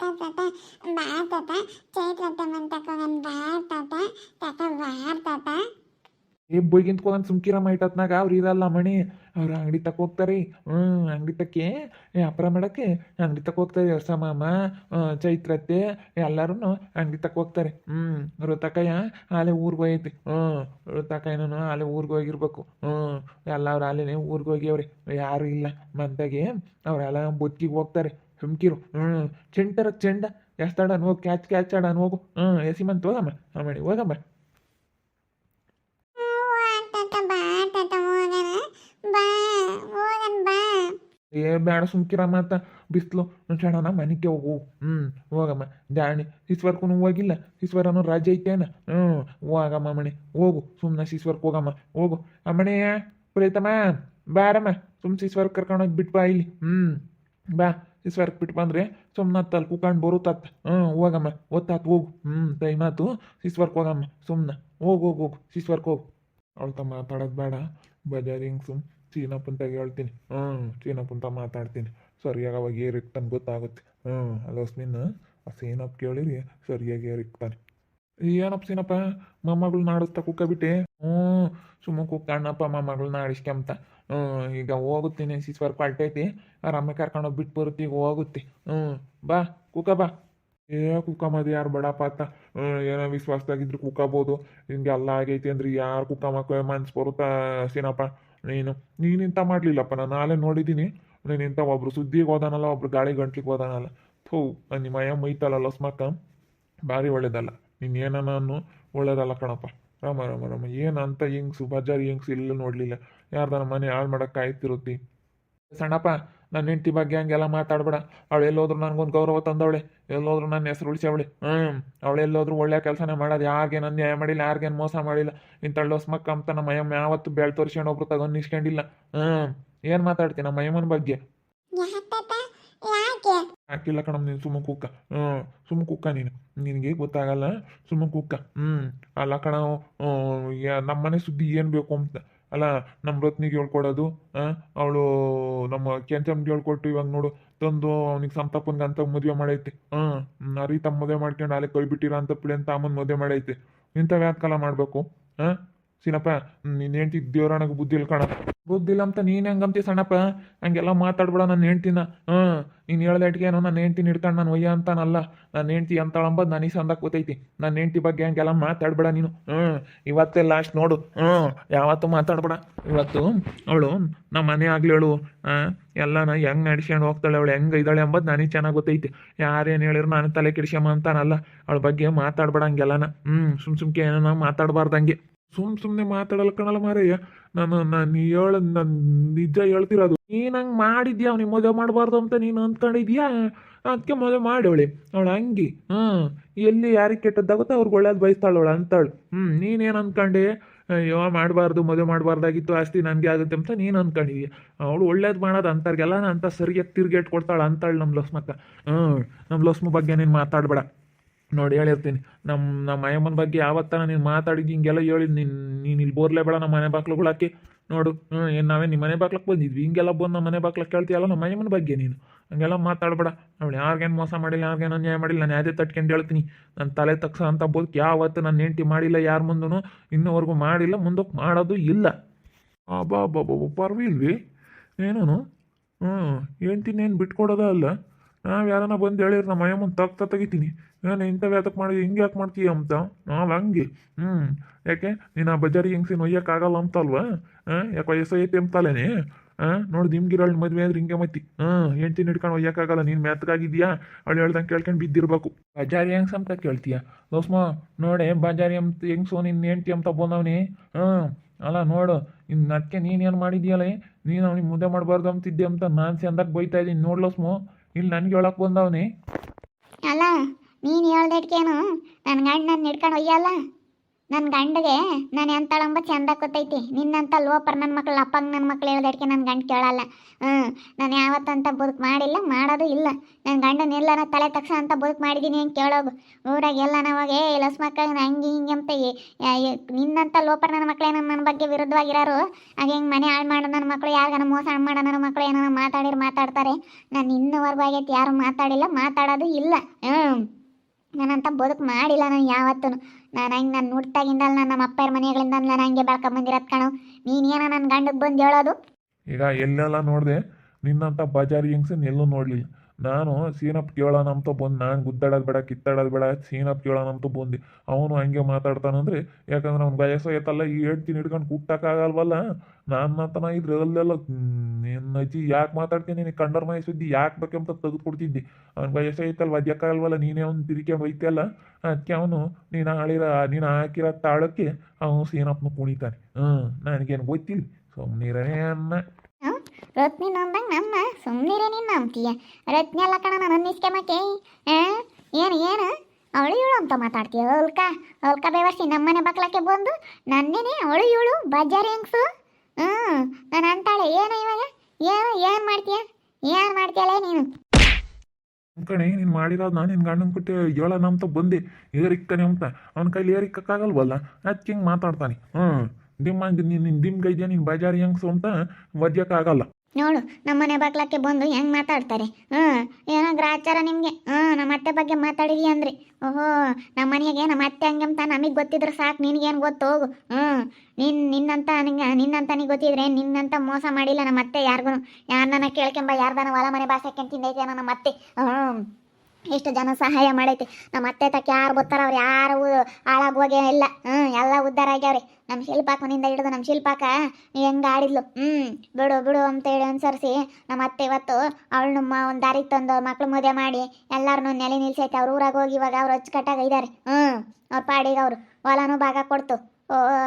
ತಾತ ಬಾ ತಾತ ತಕೊಂಡ್ ಬಾ ತಾತ ಬಾ ತಾತ ಏ ಬೈಗಿಂತ್ಕೊಂಡ್ ಸುಮ್ಕಿರ ಮೈಟತ್ನಾಗ ಅವ್ರು ಇರಲ್ಲ ಮಣಿ. ಅವ್ರ ಅಂಗಡಿ ತಕ ಹೋಗ್ತಾರೆ. ಹ್ಮ್ ಅಂಗಡಿ ತಕ್ಕೆ ವ್ಯಾಪಾರ ಮಾಡಕ್ಕೆ ಅಂಗಡಿ ತಕ ಹೋಗ್ತಾರೆ ಹೊಸ ಮಾಮ ಆ, ಚೈತ್ರತ್ತೆ ಎಲ್ಲರೂ ಅಂಗಡಿ ತಕ್ಕ ಹೋಗ್ತಾರೆ. ಹ್ಮ್ ಋತಕಯ್ಯ ಆಲೆ ಊರಿಗೆ ಹೋಗೈತಿ ಹ್ಮ್ ಋತಕಯ್ಯನೂ ಆಲೆ ಊರಿಗೆ ಹೋಗಿರ್ಬೇಕು. ಹ್ಮ್ ಎಲ್ಲ ಅವ್ರು ಆಲೆನೆ ಊರಿಗೆ ಅವ್ರಿ ಯಾರು ಇಲ್ಲ. ಮಂತಾಗೆ ಅವರೆಲ್ಲ ಬುತ್ತಿಗೆ ಹೋಗ್ತಾರೆ. ಸುಮ್ಕಿರು ಹ್ಞೂ ಚೆಂಟರ ಚೆಂಡ ಎಷ್ಟಾಡನ್ ಹೋಗಿ, ಕ್ಯಾಚ್ ಕ್ಯಾಚ್ ಆಡನ್ ಹೋಗು. ಹ್ಞೂ ಎಸಿಮಂತ್ ಹೋಗಮ್ಮ, ಆಮೇಲೆ ಹೋಗಮ್ಮ. ಏ ಬೇಡ ಸುಮ್ಕಿರ ಅಂತ ಬಿಸ್ಲು. ಚಡನ ಮನೆಗೆ ಹೋಗು. ಹ್ಞೂ ಹೋಗಮ್ಮ. ದಾಣಿ ಶಿಸ್ವರ್ಕು ಹೋಗಿಲ್ಲ. ಶಿಸ್ವರನು ರಜೆ ಐತೇನ? ಹ್ಞೂ ಹೋಗಮ್ಮ ಮಣಿ. ಹೋಗು. ಸುಮ್ಮನೆ ಶಿಸ್ವರ್ಕ್ ಹೋಗಮ್ಮ. ಹೋಗು. ಅಮ್ಮಣಿ, ಪ್ರೀತಮ್ಮ, ಬಾರಮ್ಮ. ಸುಮ್ ಶಿಸ್ವರ್ಕ್ ಕರ್ಕೊಂಡೋಗಿ ಬಿಟ್ಟು ಬಾ ಇಲ್ಲಿ. ಹ್ಮ್, ಬಾ. ಶಿಸ್ವರ್ಕ್ ಬಿಟ್ಟು ಬಂದ್ರೆ ಸುಮ್ಮನೆ ಅಲ್ಲಿ ಕುಕೊಂಡು ಬರುತ್ತಾತ್. ಹ್ಞೂ ಹೋಗಮ್ಮ. ಒತ್ತಾತ್, ಹೋಗು. ಹ್ಞೂ ಟೈಮ್ ಆತು ಸಿಸ್ವರ್ಕ್ ಹೋಗಮ್ಮ. ಸುಮ್ಮನೆ ಹೋಗು ಹೋಗು ಹೋಗು. ಸಿಸ್ವರ್ಕ್ ಹೋಗು. ಅವಳ್ತ ಮಾತಾಡೋದು ಬೇಡ. ಬಜಾರ್ ಹಿಂಗೆ ಸುಮ್ ಚೀನಪ್ಪಂತಾಗ ಹೇಳ್ತೀನಿ. ಹ್ಞೂ ಚೀನಪ್ಪಂತ ಮಾತಾಡ್ತೀನಿ. ಸರಿಯಾಗಿ ಅವಾಗ ಏರಿಕ್ತಾನೆ ಗೊತ್ತಾಗುತ್ತೆ. ಹ್ಞೂ ಅಲ್ಲ ಸ್ಮಿನ್, ಆ ಸೀನಪ್ಪ ಕೇಳಿರಿ. ಸರಿಯಾಗಿ ಏರಿಕ್ತಾನೆ ಏನಪ್ಪ ಸೀನಪ್ಪ ಮೊಮ್ಮಗಳು ನಾಡಿಸ್ತಾ ಕುಕ್ಕ ಬಿಟ್ಟೆ ಹ್ಞೂ ಸುಮ್ಮ ಕುಕ್ಕಣ್ಣಪ್ಪ ಮೊಮ್ಮಗಳು ನಾಡಿಸ್ಕೊಂತ ಹ್ಞೂ ಈಗ ಹೋಗುತ್ತೀನಿ ಸಿಸ್ವರ್ ಅವ್ರ ಅಮ್ಮ ಕರ್ಕೊಂಡೋಗಿ ಬಿಟ್ಟು ಬರುತ್ತೆ, ಈಗ ಹೋಗುತ್ತೆ. ಹ್ಞೂ, ಬಾ ಕುಕ್ಕ ಬಾ. ಏ ಕುಕ್ಕಮ್ಮದು ಯಾರು ಬಡಪ್ಪ ಅತ್ತ ಹ್ಞೂ, ಏನೋ ವಿಶ್ವಾಸದಾಗಿದ್ರು ಕುಕ್ಕಬೋದು ಹಿಂಗೆಲ್ಲ ಆಗೈತಿ ಅಂದ್ರೆ ಯಾರು ಕುಕ್ಕ ಮಕ್ಕಳು ಮನ್ಸು ಬರುತ್ತಾ ಸೀನಪ್ಪ? ನೀನು ನೀನಿಂತ ಮಾಡಲಿಲ್ಲಪ್ಪ, ನಾನು ನಾಳೆ ನೋಡಿದ್ದೀನಿ. ನೀನು ಇಂಥ ಒಬ್ರು ಸುದ್ದಿಗೆ ಹೋದಾನಲ್ಲ, ಒಬ್ರು ಗಾಳಿ ಗಂಟ್ಲಿಗೆ ಹೋದಾನಲ್ಲ. ಥೂ ನಿಮ್ಮ ಅಯ್ಯ ಮೈತಲ್ಲ ಲಸ್ಮಕ್ಕ? ಭಾರಿ ಒಳ್ಳೇದಲ್ಲ. ನೀನು ಏನನ್ನು ಒಳ್ಳೇದಲ್ಲ ಕಣಪ್ಪ. ರಾಮ ರಾಮ ರಾಮ, ಏನಂತ ಹೆಂಗ್ಸು ಬಜಾರ್ ಹೆಂಗ್ಸು ಇಲ್ಲ ನೋಡಲಿಲ್ಲ. ಯಾರ್ದಾನ ಮನೆ ಹಾಳು ಮಾಡಕ್ಕೆ ಕಾಯ್ತಿರುತ್ತಿ ಸಣ್ಣಪ್ಪ ನನ್ನ ಹೆಂಡತಿ ಬಗ್ಗೆ ಹಂಗೆಲ್ಲ ಮಾತಾಡ್ಬೇಡ. ಅವಳು ಎಲ್ಲೋದ್ರು ನನಗೊಂದು ಗೌರವ ತಂದವಳೆ. ಎಲ್ಲೋದ್ರು ನನ್ನ ಹೆಸರು ಉಳಿಸ್ಯವಳೆ. ಹ್ಞೂ ಅವಳು ಎಲ್ಲೋದ್ರು ಒಳ್ಳೆ ಕೆಲಸನೇ ಮಾಡೋದು. ಯಾರಿಗೇನು ಅನ್ಯಾಯ ಮಾಡಿಲ್ಲ ಯಾರಿಗೇನು ಮೋಸ ಮಾಡಿಲ್ಲ. ಇಂಥಳು ಮಕ್ಕ ಅಂತ ನಮ್ಮ ಅಯ್ಯಮ್ಮ ಯಾವತ್ತು ಬೆಳ್ ತೋರಿಸ್ಕೊಂಡು ಒಬ್ರು ತಗೊಂಡು ನಿಸ್ಕೊಂಡಿಲ್ಲ. ಹ್ಞೂ ಏನು ಮಾತಾಡ್ತೀನಿ ನಮ್ಮ ಅಯ್ಯಮ್ಮನ ಬಗ್ಗೆ? ಹಾಕಿಲ್ಲ ಕಣಮ್ ನೀನು ಸುಮ್ಮ ಕುಕ್ಕ ಹ್ಞೂ ಸುಮ್ಮ ಕುಕ್ಕ ನೀನು. ನಿನಗೆ ಗೊತ್ತಾಗಲ್ಲ? ಸುಮ್ಮ ಕುಕ್ಕ ಹ್ಞೂ ಅಲ್ಲ ಕಣ ನಮ್ಮ ಮನೆ ಸುದ್ದಿ ಏನು ಬೇಕು ಅಂತ. ಅಲ್ಲ ನಮ್ಮ ರತ್ನಿಗೆ ಹೇಳ್ಕೊಡೋದು ಅವಳು ನಮ್ಮ ಕೆಂಚಮ್ಗೆ ಹೇಳ್ಕೊಟ್ಟು ಇವಾಗ ನೋಡು, ತಂದು ಅವ್ನಿಗೆ ಸಂತಪ್ಪನ್ಗೆ ಅಂತ ಮದುವೆ ಮಾಡೈತಿ. ಹಾಂ ಅರಿ ತಮ್ಮ ಮದುವೆ ಮಾಡ್ಕೊಂಡು ಅಲ್ಲೇ ಕೈ ಬಿಟ್ಟಿರೋ ಅಂತ ಪಿಳಿ ಅಂತ ಅಮ್ಮನ ಮದುವೆ ಮಾಡೈತಿ. ಇಂಥವು ಮಾಡಬೇಕು ಹಾಂ ಸಿನಪ್ಪ ನೀನು ದೇವ್ರ ನನಗೆ ಬುದ್ಧಿ ಇಲ್ಲ ಕಣ ಬುದ್ಧಿ ಇಲ್ಲ ಅಂತ ನೀನು ಹೆಂಗಂತಿ ಸಣ್ಣಪ್ಪ? ಹಂಗೆಲ್ಲ ಮಾತಾಡ್ಬೇಡ ನನ್ನ ಹೆಂಡ್ತಿನ. ಹ್ಞೂ ನೀನು ಹೇಳ್ದಟ್ಗೆ ಏನೋ ನನ್ನ ಹೆಂಡ್ತಿನ ಹಿಡ್ಕೊಂಡು ನಾನು ಒಯ್ಯ ಅಂತಾನಲ್ಲ. ನನ್ನ ಹೆಂಡ್ತಿ ಅಂತಳಂಬದು ನನಗೆ ಸಂದಕ್ಕೆ ಗೊತ್ತೈತಿ. ನನ್ನ ಹೆಂಡ್ತಿ ಬಗ್ಗೆ ಹಂಗೆಲ್ಲ ಮಾತಾಡ್ಬೇಡ ನೀನು. ಹ್ಞೂ ಇವತ್ತೇ ಲಾಸ್ಟ್ ನೋಡು. ಹ್ಞೂ ಯಾವತ್ತು ಮಾತಾಡ್ಬೇಡ. ಇವತ್ತು ಅವಳು ನಮ್ಮ ಮನೆ ಆಗ್ಲಿ ಹೇಳು. ಎಲ್ಲನ ಹೆಂಗೆ ನಡ್ಸ್ಕೊಂಡು ಹೋಗ್ತಾಳೆ ಅವಳು, ಹೆಂಗೆ ಇದ್ದಾಳೆ ಎಂಬುದು ನನಗೆ ಚೆನ್ನಾಗಿ ಗೊತ್ತೈತಿ. ಯಾರೇನು ಹೇಳಿರು ನಾನು ತಲೆ ಕೆಡಿಸ್ಯಮ್ಮ ಅಂತಾನಲ್ಲ ಅವಳ ಬಗ್ಗೆ ಮಾತಾಡ್ಬೇಡ ಹಂಗೆಲ್ಲನ. ಹ್ಞೂ ಸುಮ್ ಸುಮ್ಕೆ ಏನೋ ಮಾತಾಡಬಾರ್ದಂಗೆ ಸುಮ್ ಸುಮ್ನೆ ಮಾತಾಡಲ್ಲ ಕಣಲ್ಲ ಮಾರಯ್ಯ. ನಾನು ನಾನು ಹೇಳ, ನಾನು ನಿಜ ಹೇಳ್ತಿರೋದು. ನೀನು ಹಂಗ್ ಮಾಡಿದ್ಯಾ? ಅವ್ನಿಗೆ ಮದುವೆ ಮಾಡಬಾರ್ದು ಅಂತ ನೀನು ಅಂದ್ಕೊಂಡಿದ್ಯಾ ಅದಕ್ಕೆ ಮದುವೆ ಮಾಡೋಳಿ ಅವಳು ಹಂಗಿ. ಹಾಂ ಎಲ್ಲಿ ಯಾರಿಗೆ ಕೆಟ್ಟದ್ದಾಗುತ್ತೋ ಅವ್ರಿಗೆ ಒಳ್ಳೇದು ಬಯಸ್ತಾಳು ಅವಳು ಅಂತಾಳು. ಹ್ಞೂ ನೀನೇನ್ ಅನ್ಕೊಂಡೆ? ಅಯ್ಯೋ, ಮಾಡಬಾರ್ದು, ಮದುವೆ ಮಾಡಬಾರ್ದಾಗಿತ್ತು, ಆಸ್ತಿ ನನಗೆ ಆಗುತ್ತೆ ಅಂತ ನೀನು ಅಂದ್ಕೊಂಡಿದ್ಯ ಅವಳು ಒಳ್ಳೇದು ಮಾಡೋದು ಅಂತಾರ್ಗೆಲ್ಲ ಅಂತ ಸರಿಯಾಗಿ ತಿರ್ಗೇಟ್ ಕೊಡ್ತಾಳೆ ಅಂತಾಳು ನಮ್ಮ ಲಸ್ಮಕ್ಕ ಹ್ಞೂ ನಮ್ಮ ಲಸ್ಮ ಬಗ್ಗೆ ನೀನು ಮಾತಾಡಬೇಡ. ನೋಡಿ ಹೇಳಿರ್ತೀನಿ. ನಮ್ಮ ನಮ್ಮ ಅಯ್ಯಮ್ಮನ ಬಗ್ಗೆ ಯಾವತ್ತಾನ ನೀನು ಮಾತಾಡಿದ್ದು ಹಿಂಗೆಲ್ಲ ಹೇಳಿ, ನೀನು ನೀನು ಇಲ್ಲಿ ಬೋರ್ಲೇಬೇಡ ನಮ್ಮ ಮನೆ ಬಾಕ್ಲುಗಳಾಕಿ ನೋಡು ಏನು ನಾವೇ ನಿಮ್ಮ ಮನೆ ಬಾಕ್ಲಕ್ಕೆ ಬಂದಿದ್ವಿ. ಹಿಂಗೆಲ್ಲ ಬಂದು ನಮ್ಮ ಮನೆ ಬಾಕ್ಲಕ್ಕೆ ಕೇಳ್ತೀಯಲ್ಲ ನಮ್ಮ ಅಯ್ಯಮ್ಮನ ಬಗ್ಗೆ ನೀನು. ಹಂಗೆಲ್ಲ ಮಾತಾಡಬೇಡ. ನೋಡಿ ಯಾರಿಗೇನು ಮೋಸ ಮಾಡಿಲ್ಲ, ಯಾರಿಗೇನು ಅನ್ಯಾಯ ಮಾಡಿಲ್ಲ, ನಾನು ಯಾವುದೇ ತಟ್ಕೊಂಡು ಹೇಳ್ತೀನಿ. ನನ್ನ ತಲೆ ತಗ್ಸ ಅಂತ ಬೋದಕ್ಕೆ ಯಾವತ್ತು ನನ್ನ ಹೆಂಡ್ತಿ ಮಾಡಿಲ್ಲ, ಯಾರ ಮುಂದೂ ಇನ್ನೂವರೆಗೂ ಮಾಡಿಲ್ಲ ಮುಂದಕ್ಕೆ ಮಾಡೋದು ಇಲ್ಲ. ಬಾ ಬಾ ಬಾ ಪರ್ವಿಲ್ವಿ ಏನೂನು? ಹ್ಞೂ ಹೆಂಡ್ತಿನೇನು ಬಿಟ್ಕೊಡೋದ ಅಲ್ಲ? ನಾವು ಯಾರನ್ನ ಬಂದು ಹೇಳಿದ್ರೆ ನಮ್ಮ ಅಯ್ಯಮ್ಮನ ತಗ್ತಾ ತೆಗಿತೀನಿ. ನಾನು ಇಂಥವು ಯಾತಕ್ಕೆ ಮಾಡಿ, ಹಿಂಗೆ ಯಾಕೆ ಮಾಡ್ತೀಯ ಅಂತ? ನಾವು ಹಂಗೆ. ಹ್ಞೂ ಯಾಕೆ? ನೀನು ಆ ಬಜಾರಿಗೆ ಹೆಂಗ್ಸಿ ಒಯ್ಯೋಕ್ಕಾಗಲ್ಲ ಅಂತಲ್ವಾ? ಹಾಂ ಯಾಕೆ ವಯಸ್ಸು ಐತಿ ಅಂತಲೇನೆ ಹಾಂ ನೋಡಿ ನಿಮ್ಗಿರೋಳು ಮದುವೆ ಆದ್ರೆ ಹಿಂಗೆ ಮತ್ತಿ ಹಾಂ ಹೆಂಡ್ತಿನ ಹಿಡ್ಕೊಂಡು ಒಯ್ಯೋಕ್ಕಾಗಲ್ಲ ನೀನು ಮೆತ್ತಗಾಗಿದ್ಯಾ ಅವಳು ಹೇಳ್ದಂಗೆ ಕೇಳ್ಕೊಂಡು ಬಿದ್ದಿರ್ಬೇಕು. ಬಜಾರಿ ಹೆಂಗ್ಸ್ ಅಂತ ಕೇಳ್ತೀಯ? ದೋಸ್ಮ ನೋಡೆ, ಬಜಾರಿ ಅಂತ ಹೆಂಗ್ಸು ನಿನ್ನ ಹೆಂಡ್ತಿ ಅಂತ ಬಂದವನಿ? ಹಾಂ ಅಲ್ಲ, ನೋಡು ಇನ್ನು ಅದಕ್ಕೆ ನೀನೇನು ಮಾಡಿದ್ಯಲ್ಲ ನೀನು ಅವ್ನಿಗೆ ಮುದ್ದೆ ಮಾಡಬಾರ್ದು ಅಂತಿದ್ದೆ ಅಂತ ನಾನು ಅಂದಾಗ ಬೈತಾ ಇದ್ದೀನಿ ನೋಡ್ಲಸ್ಮು ಇಲ್ಲಿ ನನಗೆ ಹೇಳಕ್ ಬಂದವನೇ. ಅಲ್ಲ ನೀನು ಹೇಳ್ದಟ್ಕೇನು? ನನ್ನ ಗಂಡ ನನ್ನ ಹಿಡ್ಕೊಂಡು ಒಯ್ಯಲ್ಲ ನನ್ನ ಗಂಡಗೆ ನಾನು ಎಂತಳಂಬ ಚಂದ ಗೊತ್ತೈತಿ. ನಿನ್ನಂತ ಲೋಪರ್ ನನ್ನ ಮಕ್ಳು, ಅಪ್ಪಂಗೆ ನನ್ನ ಮಕ್ಳು ಹೇಳೋದಕ್ಕೆ ನನ್ನ ಗಂಡ ಕೇಳಲ್ಲ. ಹ್ಞೂ ನಾನು ಯಾವತ್ತಂತ ಬದುಕು ಮಾಡಿಲ್ಲ, ಮಾಡೋದು ಇಲ್ಲ. ನನ್ನ ಗಂಡನ ಎಲ್ಲಾರ ತಲೆ ತಕ್ಷಣ ಅಂತ ಬದುಕು ಮಾಡಿದ್ದೀನಿ ಅಂತ ಕೇಳೋಗು. ಊರಾಗ ಎಲ್ಲ ನಾವಾಗ ಏ, ಲಸ್ ಮಕ್ಕಳು ಹಂಗೆ ಹಿಂಗೆ ಅಂತ ನಿನ್ನಂತ ಲೋಪರ್ ನನ್ನ ಮಕ್ಳೇ ನನ್ನ ಬಗ್ಗೆ ವಿರುದ್ಧವಾಗಿರೋರು, ಹಾಗೆ ಹಿಂಗೆ ಮನೆ ಹಾಳು ಮಾಡೋ ನನ್ನ ಮಕ್ಕಳು ಯಾರಿಗಾನ ಮೋಸ ಮಾಡೋ ನನ್ನ ಮಕ್ಕಳು ಏನಾರ ಮಾತಾಡಿರು ಮಾತಾಡ್ತಾರೆ. ನಾನು ಇನ್ನೂವರೆಗೂ ಆಗೈತೆ, ಯಾರು ಮಾತಾಡಿಲ್ಲ, ಮಾತಾಡೋದು ಇಲ್ಲ. ಹ್ಞೂ ನಾನಂತ ಬದುಕು ಮಾಡಿಲ್ಲ ನಾನು ಯಾವತ್ತೂ ನಾನು ಹಂಗೆ ನಾನು ನುಡ್ತಾಗಿಂದಲ್ಲ ನಾನು ನಮ್ಮ ಅಪ್ಪರ ಮನೆಗಳಿಂದ ನಾನು ಹಂಗೆ ಬೆಳ್ಕೊಂಬಂದಿರತ್ ಕಣೋ. ನೀನೇನ ನನ್ನ ಗಂಡಕ್ಕೆ ಬಂದು ಹೇಳೋದು? ಈಗ ಎಲ್ಲೆಲ್ಲ ನೋಡಿದೆ ನಿನ್ನಂಥ ಬಜಾರಿ ಹಿಂಗ್ಸನ್ ಎಲ್ಲೂ ನೋಡಲಿಲ್ಲ. ನಾನು ಸೀನಪ್ ಕೇಳೋಣ ಅಂತ ಬಂದು, ನಾನು ಗುದ್ದಾಡೋದು ಬೇಡ, ಕಿತ್ತಾಡೋದು ಬೇಡ ಸೀನಪ್ ಕೇಳೋಣ ಅಂತ ಬಂದು. ಅವನು ಹಂಗೆ ಮಾತಾಡ್ತಾನಂದ್ರೆ, ಯಾಕಂದ್ರೆ ಅವ್ನು ಬಯಸ ಐತಲ್ಲ ಈ ಹೇಳ್ತೀನಿ ಹಿಡ್ಕೊಂಡು ಕುಟ್ಟಕ್ಕಾಗಲ್ವಲ್ಲ ನಾನು ಮಾತನ ಇದ್ರೆ ಅಲ್ಲೆಲ್ಲ ನಿನ್ನ ಅಜ್ಜಿ, ಯಾಕೆ ಮಾತಾಡ್ತೀನಿ ನಿನಗೆ ಕಂಡರ್ ಮೈ ಸುದ್ದಿ ಯಾಕೆ ಬೇಕಂತ ತೆಗೆದು ಕೊಡ್ತಿದ್ದೆ ಅವ್ನ ಬಯಸ ಐತಲ್ವ ಅದಕ್ಕಾಗಲ್ವಲ್ಲ ನೀನೇ ಅವ್ನು ತಿರ್ಕೊಂಡು ಒಯ್ತಿಯಲ್ಲ ಅದಕ್ಕೆ ಅವನು, ನೀನು ಆಳಿರ ನೀನು ಹಾಕಿರೋ ತಾಳಕ್ಕೆ ಅವನು ಸೀನಪ್ನ ಕುಣಿತಾನೆ. ಹ್ಞೂ ನನಗೇನು ಗೊತ್ತಿಲ್ಲ. ಸುಮ್ಮನಿರನೇ ಅನ್ನ. ರತ್ನಿ ನಂದಂಗ ನಮ್ಮ ಸುಮ್ಮನಿರೇ ನಿನ್ನ ನಂಬ್ತೀಯ. ರತ್ನಿ ಅಲ್ಲ ಕಣ ನನ್ನ ನಿಸ್ಕೆಮಕ್ಕೆ ಏನು ಏನು? ಅವಳು ಇವಳು ಅಂತ ಮಾತಾಡ್ತೀಯ? ಅಲ್ಕ? ಅಲ್ಕ ಬೇವರ್ಸಿ ನಮ್ಮನೆ ಬಕ್ಲಕ್ಕೆ ಬಂದು ನನ್ನೇನೆ ಅವಳು ಇವಳು ಬಜಾರ್ ಹೆಂಗ್ಸು? ಹ್ಞೂ ನಾನು ಅಂತಾಳೆ. ಏನು ಇವಾಗ? ಏನು ಏನು ಮಾಡ್ತೀಯ? ಏನು ಮಾಡ್ತೀಯಲ್ಲ ನೀನು? ಕಣೆ, ನೀನು ಮಾಡಿರೋದು ನಾನು ನಿನ್ನ ಗಂಡನ ಕೊಟ್ಟು ಹೇಳೋಣ ಅಂತ ಬಂದೆ. ಏರಿಕ್ತಾನೆ ಅಂತ. ಅವನ ಕೈಲಿ ಏರಿಕ್ಕಾಗಲ್ವಲ್ಲ ಅದಕ್ಕೆ ಹಿಂಗೆ ಮಾತಾಡ್ತಾನೆ. ಹ್ಞೂ ನಿಮ್ಮ ನಿನ್ನ ಡಿಮ್ ಗೈದ್ಯ ನೀನು ಬಜಾರಿ ಹೆಂಗ್ಸು ಅಂತ ಒದ್ಯಕ್ಕಾಗಲ್ಲ ನೋಡು ನಮ್ಮನೆ ಬಾಗ್ಲಕ್ಕೆ ಬಂದು ಹೆಂಗೆ ಮಾತಾಡ್ತಾರೆ? ಹ್ಞೂ ಏನೋ ಗ್ರಾಚಾರ ನಿಮಗೆ. ಹ್ಞೂ ನಮ್ಮ ಅತ್ತೆ ಬಗ್ಗೆ ಮಾತಾಡಿದಿ ಅಂದ್ರೆ. ಓಹೋ ನಮ್ಮ ಮನೆಗೆ ನಮ್ಮ ಅತ್ತೆ ಹಂಗೆ ಅಂತ ನಮಗೆ ಗೊತ್ತಿದ್ರೆ ಸಾಕು, ನಿನಗೇನು ಗೊತ್ತು? ಹೋಗು. ಹ್ಞೂ ನಿನ್, ನಿನ್ನಂತ ನಿಂಗೆ, ನಿನ್ನಂತ ನೀ ಗೊತ್ತಿದ್ರೆ ನಿನ್ನಂತ ಮೋಸ ಮಾಡಿಲ್ಲ ನಮ್ಮ ಅತ್ತೆ ಯಾರಿಗೂ ಯಾರನ್ನ ಕೇಳ್ಕೊಂಬ ಯಾರ್ದಾನ ಹೊಲ ಮನೆ ಬಾಸಕ್ಕೆ ತಿಂದೈತೆ ನಮ್ಮ ಅತ್ತೆ. ಹ್ಞೂ ಎಷ್ಟು ಜನ ಸಹಾಯ ಮಾಡೈತಿ. ನಮ್ಮ ಅತ್ತೆ ತಕ್ಕ ಯಾರು ಬರ್ತಾರ ಅವ್ರು ಯಾರು ಹಾಳಾಗೋಗೇ ಇಲ್ಲ. ಹ್ಞೂ ಎಲ್ಲ ಉದ್ಧಾರ ಆಗ್ಯಾವ್ರಿ. ನಮ್ಮ ಶಿಲ್ಪಾಕನಿಂದ ಹಿಡಿದು ನಮ್ಮ ಶಿಲ್ಪಾಕ ಹೆಂಗೆ ಆಡಿದ್ಲು? ಹ್ಞೂ ಬಿಡು ಬಿಡು ಅಂತೇಳಿ ಅನ್ಸರಿಸಿ ನಮ್ಮ ಅತ್ತೆ ಇವತ್ತು ಅವಳು ಒಂದು ದಾರಿಗೆ ತಂದು ಮಕ್ಳು ಮದುವೆ ಮಾಡಿ ಎಲ್ಲರನ್ನೂ ನೆಲೆ ನಿಲ್ಸೈತೆ. ಅವ್ರ ಊರಾಗ ಹೋಗಿ ಇವಾಗ ಅವ್ರು ಅಚ್ಚುಕಟ್ಟಾಗ ಇದ್ದಾರೆ ಹ್ಞೂ ಅವ್ರ ಪಾಡಿಗೆ ಅವರು ಹೊಲನೂ ಭಾಗ ಕೊಡ್ತು.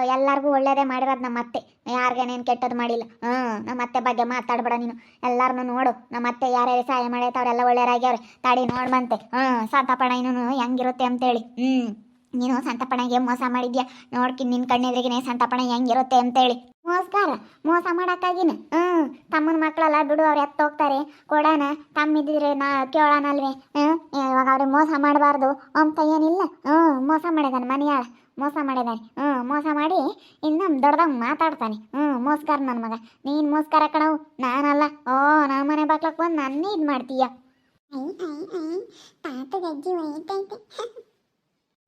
ಎಲ್ಲರಿಗೂ ಒಳ್ಳೇದೇ ಮಾಡಿರೋದು ನಮ್ಮ ಅತ್ತೆ. ಯಾರಿಗೇನೇನು ಕೆಟ್ಟದ್ದು ಮಾಡಿಲ್ಲ. ಹ್ಞೂ ನಮ್ಮ ಅತ್ತೆ ಬಗ್ಗೆ ಮಾತಾಡ್ಬೇಡ ನೀನು. ಎಲ್ಲರನ್ನೂ ನೋಡು. ನಮ್ಮ ಅತ್ತೆ ಯಾರ್ಯಾರು ಸಹಾಯ ಮಾಡೈತೆ ಅವರೆಲ್ಲ ಒಳ್ಳೆಯರಾಗ್ಯಾವ್ರೆ. ತಾಡಿ ನೋಡ್ಬಂತೆ ಹ್ಞೂ ಸಂತಪಣ ಇನ್ನೂ ಹೆಂಗಿರುತ್ತೆ ಅಂತೇಳಿ. ಹ್ಞೂ ನೀನು ಸಂತಪಣಗೆ ಮೋಸ ಮಾಡಿದ್ಯಾ? ನೋಡ್ಕಿ ನಿನ್ನ ಕಣ್ಣೆದ್ರಿಗೇ ಸಂತಪಣ ಹೆಂಗಿರುತ್ತೆ ಅಂತೇಳಿ. ಮೋಸ್ಕಾರ ಮೋಸ ಮಾಡಕ್ಕಾಗಿನ? ಹ್ಞೂ ತಮ್ಮನ ಮಕ್ಕಳೆಲ್ಲ ಬಿಡು, ಅವ್ರು ಎತ್ತ ಹೋಗ್ತಾರೆ. ಕೊಡೋಣ. ತಮ್ಮಿದ್ರೆ ನಾ ಕೇಳೋಣಲ್ವೇ? ಹ್ಞೂ ಇವಾಗ ಅವ್ರಿಗೆ ಮೋಸ ಮಾಡಬಾರ್ದು ಅಂತ ಏನಿಲ್ಲ. ಹ್ಞೂ ಮೋಸ ಮಾಡಿದಾನೆ ಮನೆಯಾಳ. ಮೋಸ ಮಾಡಿದಾನೆ. ಹ್ಞೂ ಮೋಸ ಮಾಡಿ ಇನ್ನು ದೊಡ್ಡದಾಗ ಮಾತಾಡ್ತಾನೆ. ಹ್ಞೂ ಮೋಸ್ಕಾರ ನನ್ನ ಮಗ. ನೀನು ಮೋಸ್ಕಾರ ಕಣವು ನಾನಲ್ಲ. ಓ ನನ್ನ ಮನೆ ಬಾಕ್ಲಕ್ಕೆ ಬಂದು ನನ್ನೇ ಇದು ಮಾಡ್ತೀಯ?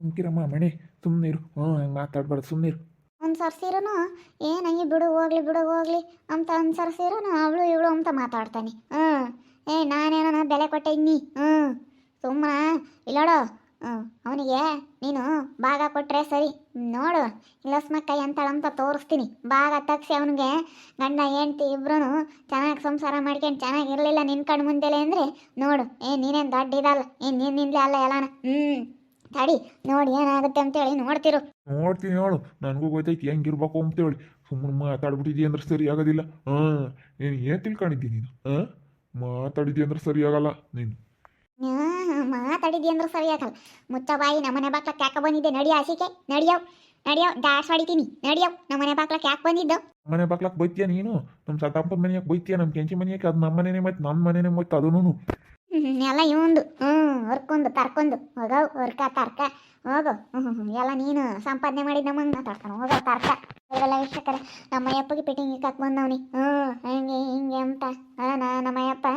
ಸುಮ್ಕಿರಮ್ಮ ಮಣಿ ಸುಮ್ಮನೆ ಇರು ಹ್ಞೂ ಹಂಗೆ ಮಾತಾಡ್ಬಾರ್ದು ಸುಮ್ಮನೆ ಇರು ಒಂದು ಸರ್ಸಿರೂ ಬಿಡು ಹೋಗ್ಲಿ ಬಿಡು ಹೋಗ್ಲಿ ಅಂತ ಅನ್ಸರ್ಸಿರೂ ಅವಳು ಇವಳು ಅಂತ ಮಾತಾಡ್ತಾನೆ. ಹ್ಞೂ ಏ ನಾನೇನೋ ಬೆಲೆ ಕೊಟ್ಟೆ ಇನ್ನಿ? ಹ್ಞೂ ಸುಮ್ಮನ ಇಲ್ಲೋಡು. ಅವನಿಗೆ ನೀನು ಭಾಗ ಕೊಟ್ಟರೆ ಸರಿ. ನೋಡು ಅಂತಾಳೆ ಅಂತ ತೋರಿಸ್ತೀನಿ. ಭಾಗ ತಗ್ಸಿ ಅವನಿಗೆ ಗಂಡ, ಹೆಂಡ್ತಿ ಇಬ್ರು ಚೆನ್ನಾಗಿ ಸಂಸಾರ ಮಾಡ್ಕೊಂಡು ಚೆನ್ನಾಗಿರಲಿಲ್ಲ ನಿನ್ನ ಕಣ್ಣು ಮುಂದೆಲೆ ಅಂದರೆ ನೋಡು, ಏ, ನೀನೇನು ದೊಡ್ಡ ಇದಲ್ಲ. ಏನು ನಿನ್ನಿಂದಲೇ ಅಲ್ಲ ಎಲ್ಲಾನ ಹ್ಞೂ ತಡಿ, ನೋಡಿ ಏನಾಗುತ್ತೆ ಅಂತೇಳಿ ನೋಡ್ತಿರು. ನೋಡ್ತೀನಿ ಹೇಳು ನನಗೂ ಗೊತ್ತೈತಿ ಹೆಂಗಿರ್ಬೇಕು ಅಂತೇಳಿ. ಸುಮ್ಮನೆ ಮಾತಾಡ್ಬಿಟ್ಟಿದ್ದಿ ಅಂದ್ರೆ ಸರಿ ಆಗೋದಿಲ್ಲ. ಹಾಂ ನೀನು ಏನು ತಿಳ್ಕೊಂಡಿದ್ದೀನಿ ನೀನು? ಹಾಂ ಮಾತಾಡಿದ್ದಿ ಅಂದ್ರೆ ಸರಿ ಆಗಲ್ಲ ನೀನು. ಆ, ಮಾತಾಡಿದ್ದಿ ಅಂದ್ರೆ ಸರಿ ಆಗಲ್ಲ. ಮುಚ್ಚ ಬಾಯಿ ನಮ್ಮನೆ ಬಾಕ್ಲಕ್ಕೆ ಯಾಕೆ ಬಂದಿದ್ದೆ? ನಡಿ ಆಸಿಕೆ ನಡಿಯವ್ ನಡಿಯವ್ ಡ್ಯಾಶ್ ಹೊಡಿತೀನಿ ನಡಿಯವ್ ನಮ್ಮನೆ ಬಾಕ್ಲಕ್ಕೆ ಯಾಕೆ ಬಂದಿದ್ದು? ಮನೆ ಬಾಕ್ಲಾಕ್ ಬೈತೀಯ ನೀನು? ನಮ್ಮ ಸದಪ್ಪ ಮನೆಯಾಗ ಬೈತೀಯ? ನಮ್ಮ ಕೆಂಚಿ ಮನೆಯಾಗ ಅದು ನಮ್ಮ ಮನೆನೇ ಮತ್ತೆ ನಮ್ಮ ಮನೆನೇ ಮತ್ತೆ ಅದೂ ಹ್ಮ್, ಎಲ್ಲ ಇವಂದು. ಹ್ಞೂ ಹೊರ್ಕೊಂಡು ತರ್ಕೊಂಡು ಹೋಗವ್ ಹೊರ್ಕ ತರ್ಕ. ಹೋಗು. ಹ್ಞೂ ಹ್ಞೂ ಎಲ್ಲ ನೀನು ಸಂಪಾದನೆ ಮಾಡಿದ ನಮ್ಮಂಗೆ ಮಾತಾಡ್ತಾನೆ ಹೋಗೋ ತರ್ಕ. ಇವೆಲ್ಲ ಇಷ್ಟಕರ ನಮ್ಮ ಅಪ್ಪಗೆ ಪಿಟಿಂಗ್ ಇಕ್ಕಕ್ಕೆ ಬಂದವನಿ. ಹ್ಞೂ, ಹಂಗೆ ಹಿಂಗೆ ಅಂತ. ನಾ ನಮ್ಮ ಅಯ್ಯಪ್ಪ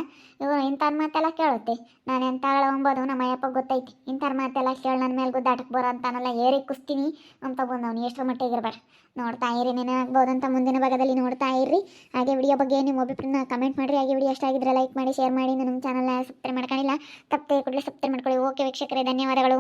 ಇವರು ಇಂಥವ್ರ ಮಾತೆಲ್ಲ ಕೇಳುತ್ತೆ. ನಾನು ಎಂತ ಅಂಬೋದು ನಮ್ಮ ಅಯ್ಯಪ್ಪ ಗೊತ್ತೈತಿ. ಇಂಥವ್ರ ಮಾತೆಲ್ಲ ಕೇಳಿ ನನ್ನ ಮೇಲೆ ಗುದ್ದಾಟಕ್ಕೆ ಬರೋ ಅಂತಾನೆಲ್ಲ ಏರಿ ಕುಸ್ತೀನಿ ಅಂತ ಬಂದವನು. ಎಷ್ಟರ ಮಟ್ಟಿಗೆ ಇರಬೇಡ ನೋಡ್ತಾ ಇರಿ ನೆನಪಾಗ್ಬೋದು ಅಂತ ಮುಂದಿನ ಭಾಗದಲ್ಲಿ ನೋಡ್ತಾ ಇರ್ರಿ. ಹಾಗೆ ವಿಡಿಯೋ ಬಗ್ಗೆ ನಿಮ್ಮ ಅಭಿಪ್ರಾಯನ ಕಮೆಂಟ್ ಮಾಡಿರಿ. ಹಾಗೆ ವಿಡಿಯೋ ಇಷ್ಟ ಆಗಿದ್ರೆ ಲೈಕ್ ಮಾಡಿ ಶೇರ್ ಮಾಡಿ. ನಮ್ಮ ಚಾನಲ್ನ ಸಬ್ಸ್ಕ್ರೈಬ್ ಮಾಡ್ಕೊಂಡಿಲ್ಲ, ತಪ್ಪದೆ ಕೂಡಲೇ ಸಬ್ಸ್ಕ್ರೈಬ್ ಮಾಡ್ಕೊಳ್ಳಿ. ಓಕೆ ವೀಕ್ಷಕರೇ, ಧನ್ಯವಾದಗಳು.